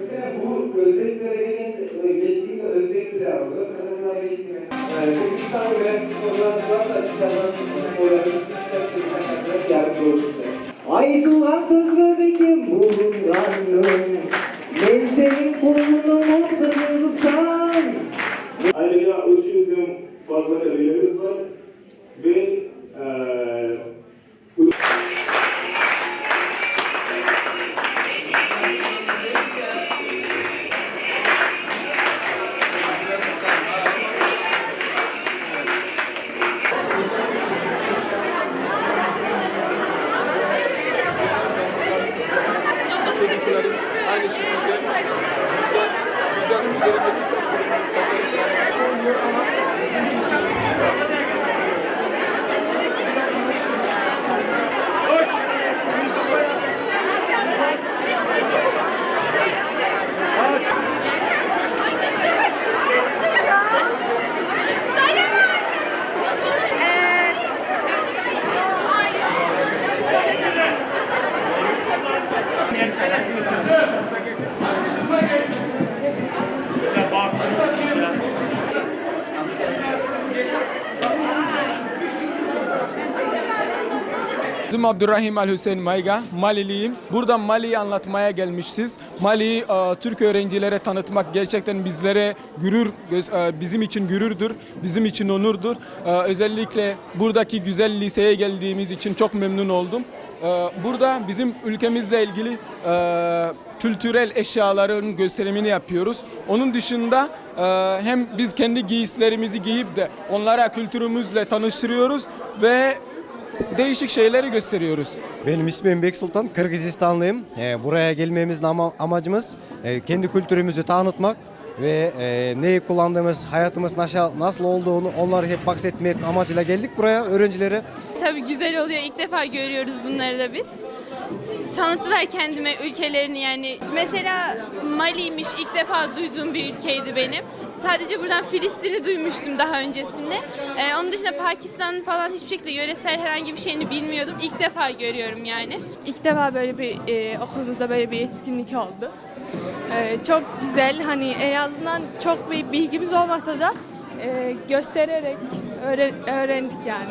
Mesela bu özelliklere geçen, geçtiğinde özbek bile aldı. Kazanlar geçtiğinde. Yani Kırgızistan ve sorularınız varsa inşallah sorabilirsiniz. Tabii ki arkadaşlar yardımcı olursunuz. Aydılan söz göbekim bulundanım. Ben senin kulunum o Kırgızistan. Ayrıca ölçümüzden fazla verilerimiz var. Ve ee, Adım Abdurrahim Al Hüseyin Mayga, Maliliyim. Buradan Mali'yi anlatmaya gelmişiz. Mali'yi e, Türk öğrencilere tanıtmak gerçekten bizlere gurur, e, bizim için gururdur, bizim için onurdur. E, Özellikle buradaki güzel liseye geldiğimiz için çok memnun oldum. E, Burada bizim ülkemizle ilgili e, kültürel eşyaların gösterimini yapıyoruz. Onun dışında e, hem biz kendi giysilerimizi giyip de onlara kültürümüzle tanıştırıyoruz ve değişik şeyleri gösteriyoruz. Benim ismim Bek Sultan, Kırgızistanlıyım. Ee, buraya gelmemizin ama, amacımız e, kendi kültürümüzü tanıtmak ve e, neyi kullandığımız, hayatımız nasıl, nasıl olduğunu onları hep bahsetmek amacıyla geldik buraya öğrencilere. Tabii güzel oluyor. İlk defa görüyoruz bunları da biz. Tanıttılar kendime ülkelerini yani. Mesela Mali'ymiş ilk defa duyduğum bir ülkeydi benim. Sadece buradan Filistin'i duymuştum daha öncesinde. Ee, onun dışında Pakistan falan hiçbir şekilde yöresel herhangi bir şeyini bilmiyordum. İlk defa görüyorum yani. İlk defa böyle bir e, okulumuzda böyle bir etkinlik oldu. E, çok güzel hani en azından çok bir bilgimiz olmasa da e, göstererek öğren- öğrendik yani.